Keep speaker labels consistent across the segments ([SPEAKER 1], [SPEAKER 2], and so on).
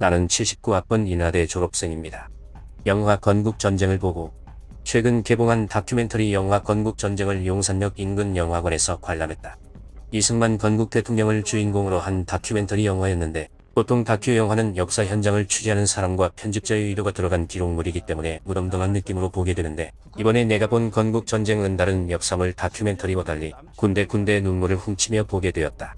[SPEAKER 1] 나는 79학번 인하대 졸업생입니다. 영화 건국전쟁을 보고 최근 개봉한 다큐멘터리 영화 건국전쟁을 용산역 인근 영화관에서 관람했다. 이승만 건국 대통령을 주인공으로 한 다큐멘터리 영화였는데 보통 다큐 영화는 역사 현장을 취재하는 사람과 편집자의 의도가 들어간 기록물이기 때문에 무덤덤한 느낌으로 보게 되는데 이번에 내가 본 건국전쟁은 다른 역사물 다큐멘터리와 달리 군데군데 눈물을 훔치며 보게 되었다.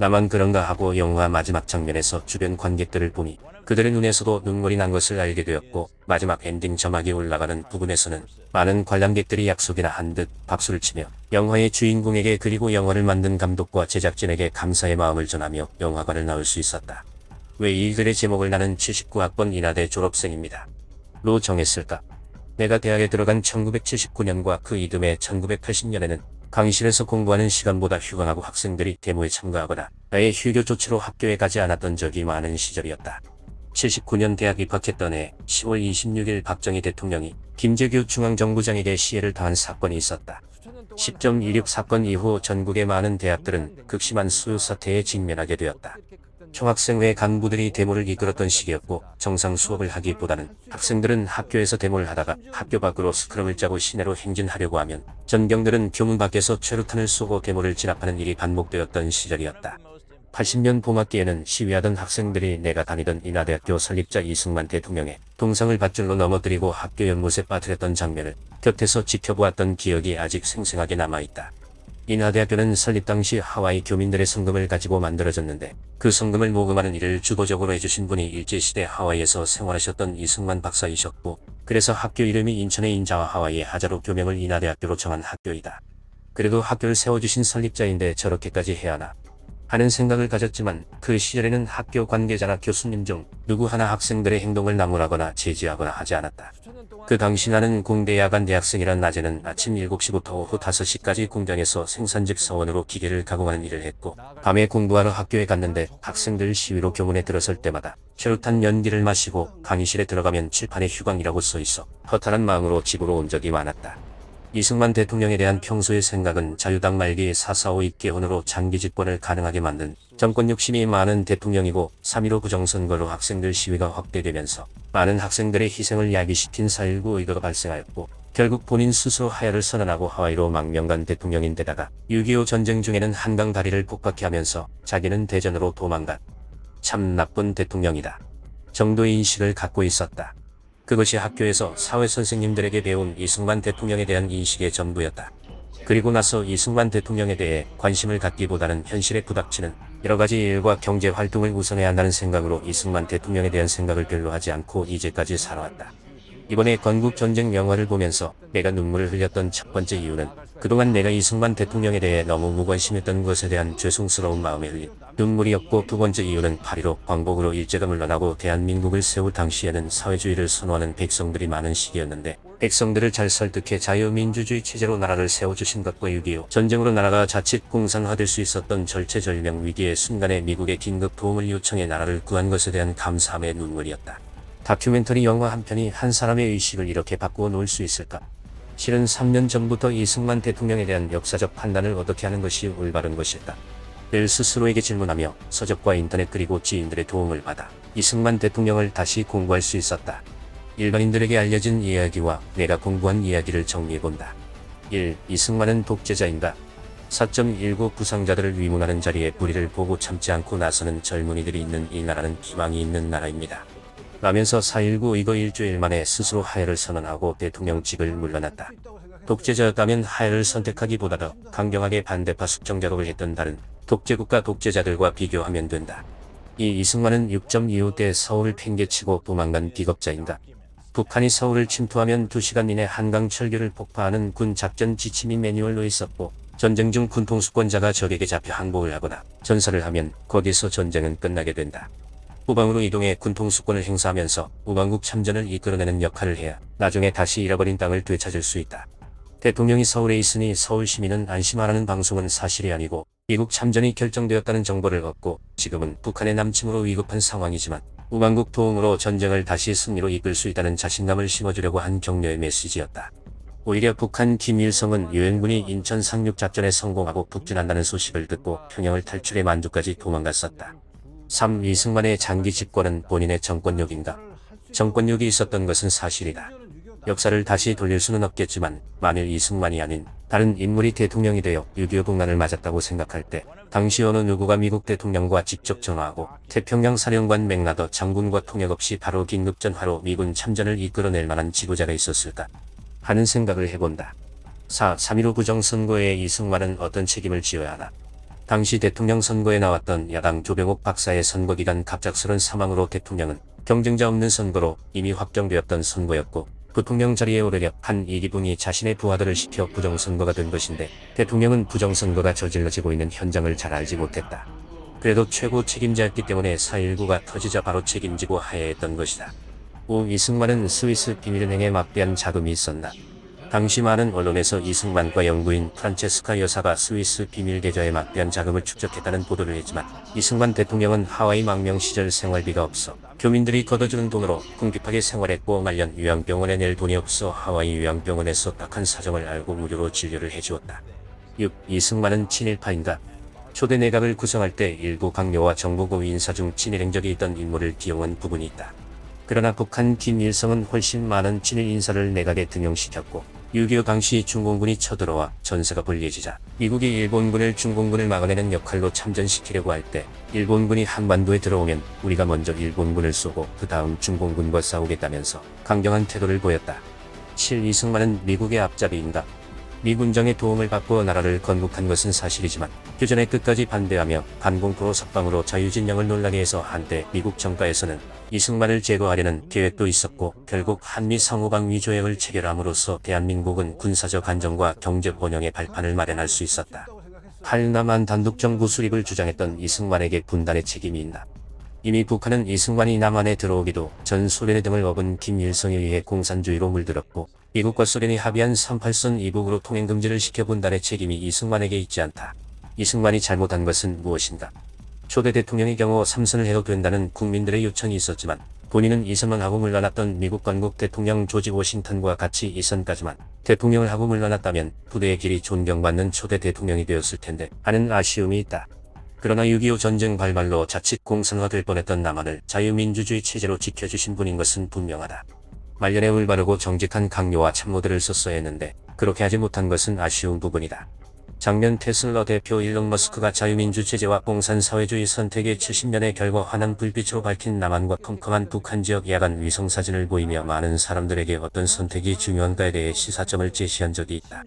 [SPEAKER 1] 나만 그런가 하고 영화 마지막 장면에서 주변 관객들을 보니 그들의 눈에서도 눈물이 난 것을 알게 되었고 마지막 엔딩 점막이 올라가는 부분에서는 많은 관람객들이 약속이나 한 듯 박수를 치며 영화의 주인공에게 그리고 영화를 만든 감독과 제작진에게 감사의 마음을 전하며 영화관을 나올 수 있었다. 왜이 글의 제목을 나는 79학번 인하대 졸업생입니다. 로 정했을까? 내가 대학에 들어간 1979년과 그 이듬해 1980년에는 강의실에서 공부하는 시간보다 휴강하고 학생들이 데모에 참가하거나 아예 휴교 조치로 학교에 가지 않았던 적이 많은 시절이었다. 79년 대학 입학했던 해 10월 26일 박정희 대통령이 김재규 중앙정부장에게 시해를 당한 사건이 있었다. 10.16 사건 이후 전국의 많은 대학들은 극심한 수요 사태에 직면하게 되었다. 총학생회 간부들이 데모를 이끌었던 시기였고 정상 수업을 하기보다는 학생들은 학교에서 데모를 하다가 학교 밖으로 스크럼을 짜고 시내로 행진하려고 하면 전경들은 교문 밖에서 최루탄을 쏘고 데모를 진압하는 일이 반복되었던 시절이었다. 80년 봄학기에는 시위하던 학생들이 내가 다니던 인하대학교 설립자 이승만 대통령의 동상을 밧줄로 넘어뜨리고 학교 연못에 빠뜨렸던 장면을 곁에서 지켜보았던 기억이 아직 생생하게 남아있다. 인하대학교는 설립 당시 하와이 교민들의 성금을 가지고 만들어졌는데 그 성금을 모금하는 일을 주도적으로 해주신 분이 일제시대 하와이에서 생활하셨던 이승만 박사이셨고 그래서 학교 이름이 인천의 인자와 하와이의 하자로 교명을 인하대학교로 정한 학교이다. 그래도 학교를 세워주신 설립자인데 저렇게까지 해야 하나 하는 생각을 가졌지만 그 시절에는 학교 관계자나 교수님 중 누구 하나 학생들의 행동을 나무라거나 제지하거나 하지 않았다. 그 당시 나는 공대 야간 대학생이란 낮에는 아침 7시부터 오후 5시까지 공장에서 생산직 사원으로 기계를 가공하는 일을 했고 밤에 공부하러 학교에 갔는데 학생들 시위로 교문에 들어설 때마다 최루탄 연기를 마시고 강의실에 들어가면 칠판에 휴강이라고 써있어 허탈한 마음으로 집으로 온 적이 많았다. 이승만 대통령에 대한 평소의 생각은 자유당 말기의 4.45 입개헌으로 장기 집권을 가능하게 만든 정권 욕심이 많은 대통령이고 3.15 부정선거로 학생들 시위가 확대되면서 많은 학생들의 희생을 야기시킨 4.19 의거가 발생하였고 결국 본인 스스로 하야를 선언하고 하와이로 망명간 대통령인데다가 6.25 전쟁 중에는 한강 다리를 폭박해 하면서 자기는 대전으로 도망간 참 나쁜 대통령이다. 정도의 인식을 갖고 있었다. 그것이 학교에서 사회 선생님들에게 배운 이승만 대통령에 대한 인식의 전부였다. 그리고 나서 이승만 대통령에 대해 관심을 갖기보다는 현실에 부닥치는 여러 가지 일과 경제 활동을 우선해야 한다는 생각으로 이승만 대통령에 대한 생각을 별로 하지 않고 이제까지 살아왔다. 이번에 건국전쟁 영화를 보면서 내가 눈물을 흘렸던 첫 번째 이유는 그동안 내가 이승만 대통령에 대해 너무 무관심했던 것에 대한 죄송스러운 마음에 흘린 눈물이었고 두 번째 이유는 8.15 광복으로 일제가 물러나고 대한민국을 세울 당시에는 사회주의를 선호하는 백성들이 많은 시기였는데 백성들을 잘 설득해 자유민주주의 체제로 나라를 세워주신 것과 6.25 전쟁으로 나라가 자칫 공산화될 수 있었던 절체절명 위기의 순간에 미국의 긴급 도움을 요청해 나라를 구한 것에 대한 감사함의 눈물이었다. 다큐멘터리 영화 한 편이 한 사람의 의식을 이렇게 바꾸어 놓을 수 있을까? 실은 3년 전부터 이승만 대통령에 대한 역사적 판단을 어떻게 하는 것이 올바른 것일까? 늘 스스로에게 질문하며 서적과 인터넷 그리고 지인들의 도움을 받아 이승만 대통령을 다시 공부할 수 있었다. 일반인들에게 알려진 이야기와 내가 공부한 이야기를 정리해본다. 1. 이승만은 독재자인가? 4.19 부상자들을 위문하는 자리에 불의를 보고 참지 않고 나서는 젊은이들이 있는 이 나라는 희망이 있는 나라입니다. 라면서 4.19 이거 일주일 만에 스스로 하야를 선언하고 대통령직을 물러났다. 독재자였다면 하야를 선택하기보다 더 강경하게 반대파 숙정 작업을 했던 다른 독재국가 독재자들과 비교하면 된다. 이 이승만은 6.25때 서울을 팽개치고 도망간 비겁자인가? 북한이 서울을 침투하면 2시간 이내 한강 철교를 폭파하는 군 작전 지침이 매뉴얼로 있었고 전쟁 중 군통수권자가 적에게 잡혀 항복을 하거나 전사를 하면 거기서 전쟁은 끝나게 된다. 후방으로 이동해 군통수권을 행사하면서 우방국 참전을 이끌어내는 역할을 해야 나중에 다시 잃어버린 땅을 되찾을 수 있다. 대통령이 서울에 있으니 서울 시민은 안심하라는 방송은 사실이 아니고 미국 참전이 결정되었다는 정보를 얻고 지금은 북한의 남침으로 위급한 상황이지만 우방국 도움으로 전쟁을 다시 승리로 이끌 수 있다는 자신감을 심어주려고 한 격려의 메시지였다. 오히려 북한 김일성은 유엔군이 인천 상륙작전에 성공하고 북진한다는 소식을 듣고 평양을 탈출해 만주까지 도망갔었다. 3. 이승만의 장기 집권은 본인의 정권력인가? 정권력이 있었던 것은 사실이다. 역사를 다시 돌릴 수는 없겠지만 만일 이승만이 아닌 다른 인물이 대통령이 되어 6.25 국난을 맞았다고 생각할 때 당시 어느 누구가 미국 대통령과 직접 전화하고 태평양 사령관 맥나더 장군과 통역 없이 바로 긴급 전화로 미군 참전을 이끌어낼 만한 지도자가 있었을까 하는 생각을 해본다. 4. 3.15 부정선거에 이승만은 어떤 책임을 지어야 하나? 당시 대통령 선거에 나왔던 야당 조병옥 박사의 선거 기간 갑작스런 사망으로 대통령은 경쟁자 없는 선거로 이미 확정되었던 선거였고 부통령 자리에 오르려 한 이기붕이 자신의 부하들을 시켜 부정선거가 된 것인데 대통령은 부정선거가 저질러지고 있는 현장을 잘 알지 못했다. 그래도 최고 책임자였기 때문에 4.19가 터지자 바로 책임지고 하야했던 것이다. 5. 이승만은 스위스 비밀은행에 막대한 자금이 있었나? 당시 많은 언론에서 이승만과 영부인 프란체스카 여사가 스위스 비밀 계좌에 막대한 자금을 축적했다는 보도를 했지만 이승만 대통령은 하와이 망명 시절 생활비가 없어 교민들이 걷어주는 돈으로 궁핍하게 생활했고 말년 요양병원에 낼 돈이 없어 하와이 요양병원에서 딱한 사정을 알고 무료로 진료를 해주었다. 6. 이승만은 친일파인가? 초대 내각을 구성할 때 일부 강요와 정보고 인사 중 친일 행적이 있던 인물을 기용한 부분이 있다. 그러나 북한 김일성은 훨씬 많은 친일 인사를 내각에 등용시켰고 6.25 당시 중공군이 쳐들어와 전세가 불리해지자 미국이 일본군을 중공군을 막아내는 역할로 참전시키려고 할 때 일본군이 한반도에 들어오면 우리가 먼저 일본군을 쏘고 그 다음 중공군과 싸우겠다면서 강경한 태도를 보였다. 7. 이승만은 미국의 앞잡이인가? 미 군정의 도움을 받고 나라를 건국한 것은 사실이지만 교전에 끝까지 반대하며 반공포로 석방으로 자유진영을 논란게 해서 한때 미국 정가에서는 이승만을 제거하려는 계획도 있었고 결국 한미 상호방위 조약을 체결함으로써 대한민국은 군사적 안정과 경제 번영의 발판을 마련할 수 있었다. 한남한 단독정부 수립을 주장했던 이승만에게 분단의 책임이 있나. 이미 북한은 이승만이 남한에 들어오기도 전 소련의 등을 업은 김일성에 의해 공산주의로 물들었고 미국과 소련이 합의한 38선 이북으로 통행 금지를 시켜 분단의 책임이 이승만에게 있지 않다. 이승만이 잘못한 것은 무엇인가? 초대 대통령의 경우 3선을 해도 된다는 국민들의 요청이 있었지만 본인은 이선만 하고 물러났던 미국 건국 대통령 조지 워싱턴과 같이 이선까지만 대통령을 하고 물러났다면 부대의 길이 존경받는 초대 대통령이 되었을 텐데 하는 아쉬움이 있다. 그러나 6.25 전쟁 발발로 자칫 공산화될 뻔했던 남한을 자유민주주의 체제로 지켜주신 분인 것은 분명하다. 말년에 올바르고 정직한 강요와 참모들을 썼어야 했는데 그렇게 하지 못한 것은 아쉬운 부분이다. 작년 테슬러 대표 일론 머스크가 자유민주 체제와 공산사회주의 선택의 70년의 결과 환한 불빛으로 밝힌 남한과 컴컴한 북한 지역 야간 위성 사진을 보이며 많은 사람들에게 어떤 선택이 중요한가에 대해 시사점을 제시한 적이 있다.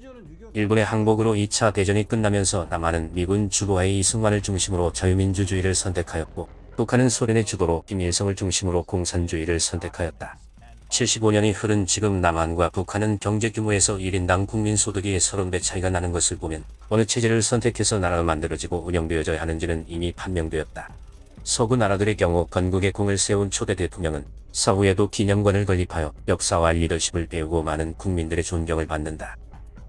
[SPEAKER 1] 일본의 항복으로 2차 대전이 끝나면서 남한은 미군 주도하에 이승만을 중심으로 자유민주주의를 선택하였고 북한은 소련의 주도로 김일성을 중심으로 공산주의를 선택하였다. 75년이 흐른 지금 남한과 북한은 경제 규모에서 1인당 국민 소득이 30배 차이가 나는 것을 보면 어느 체제를 선택해서 나라가 만들어지고 운영되어져야 하는지는 이미 판명되었다. 서구 나라들의 경우 건국의 공을 세운 초대 대통령은 사후에도 기념관을 건립하여 역사와 리더십을 배우고 많은 국민들의 존경을 받는다.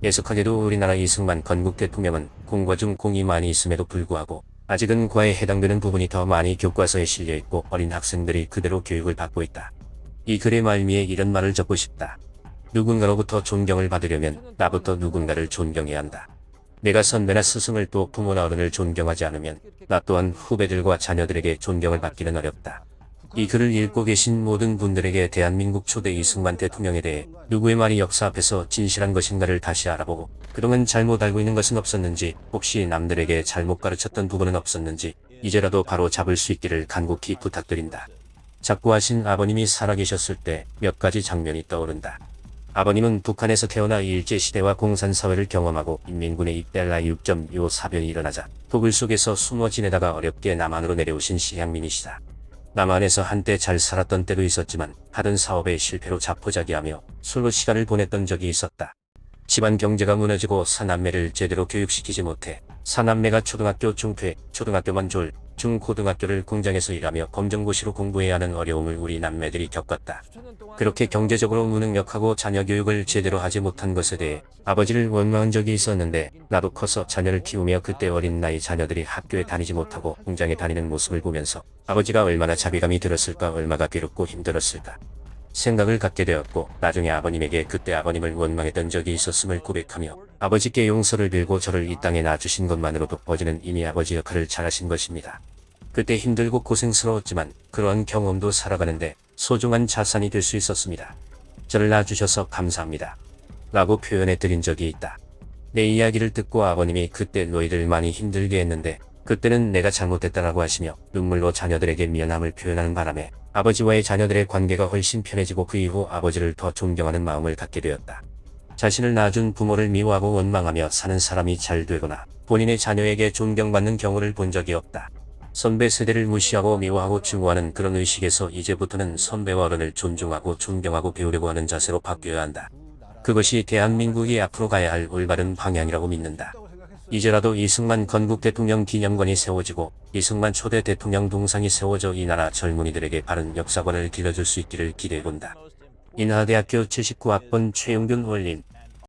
[SPEAKER 1] 예속하게도 우리나라 이승만 건국 대통령은 공과 중 공이 많이 있음에도 불구하고 아직은 과에 해당되는 부분이 더 많이 교과서에 실려 있고 어린 학생들이 그대로 교육을 받고 있다. 이 글의 말미에 이런 말을 적고 싶다. 누군가로부터 존경을 받으려면 나부터 누군가를 존경해야 한다. 내가 선배나 스승을 또 부모나 어른을 존경하지 않으면 나 또한 후배들과 자녀들에게 존경을 받기는 어렵다. 이 글을 읽고 계신 모든 분들에게 대한민국 초대 이승만 대통령에 대해 누구의 말이 역사 앞에서 진실한 것인가를 다시 알아보고 그동안 잘못 알고 있는 것은 없었는지 혹시 남들에게 잘못 가르쳤던 부분은 없었는지 이제라도 바로 잡을 수 있기를 간곡히 부탁드린다. 자꾸 하신 아버님이 살아계셨을 때 몇 가지 장면이 떠오른다. 아버님은 북한에서 태어나 일제시대와 공산사회를 경험하고 인민군에 입대할 나이 6.25 사변이 일어나자 독일 속에서 숨어 지내다가 어렵게 남한으로 내려오신 시향민이시다. 남한에서 한때 잘 살았던 때도 있었지만 하던 사업에 실패로 자포자기하며 술로 시간을 보냈던 적이 있었다. 집안 경제가 무너지고 사남매를 제대로 교육시키지 못해 사남매가 초등학교 중퇴, 초등학교만 졸, 중고등학교를 공장에서 일하며 검정고시로 공부해야 하는 어려움을 우리 남매들이 겪었다. 그렇게 경제적으로 무능력하고 자녀 교육을 제대로 하지 못한 것에 대해 아버지를 원망한 적이 있었는데 나도 커서 자녀를 키우며 그때 어린 나이 자녀들이 학교에 다니지 못하고 공장에 다니는 모습을 보면서 아버지가 얼마나 자비감이 들었을까 얼마나 괴롭고 힘들었을까 생각을 갖게 되었고 나중에 아버님에게 그때 아버님을 원망했던 적이 있었음을 고백하며 아버지께 용서를 빌고 저를 이 땅에 놔주신 것만으로도 아버지는 이미 아버지 역할을 잘하신 것입니다. 그때 힘들고 고생스러웠지만 그러한 경험도 살아가는데 소중한 자산이 될 수 있었습니다. 저를 낳아주셔서 감사합니다. 라고 표현해 드린 적이 있다. 내 이야기를 듣고 아버님이 그때 너희를 많이 힘들게 했는데 그때는 내가 잘못했다라고 하시며 눈물로 자녀들에게 미안함을 표현하는 바람에 아버지와의 자녀들의 관계가 훨씬 편해지고 그 이후 아버지를 더 존경하는 마음을 갖게 되었다. 자신을 낳아준 부모를 미워하고 원망하며 사는 사람이 잘 되거나 본인의 자녀에게 존경받는 경우를 본 적이 없다. 선배 세대를 무시하고 미워하고 증오하는 그런 의식에서 이제부터는 선배와 어른을 존중하고 존경하고 배우려고 하는 자세로 바뀌어야 한다. 그것이 대한민국이 앞으로 가야 할 올바른 방향이라고 믿는다. 이제라도 이승만 건국 대통령 기념관이 세워지고 이승만 초대 대통령 동상이 세워져 이 나라 젊은이들에게 바른 역사관을 길러줄 수 있기를 기대해본다. 인하대학교 79학번 최용균 원림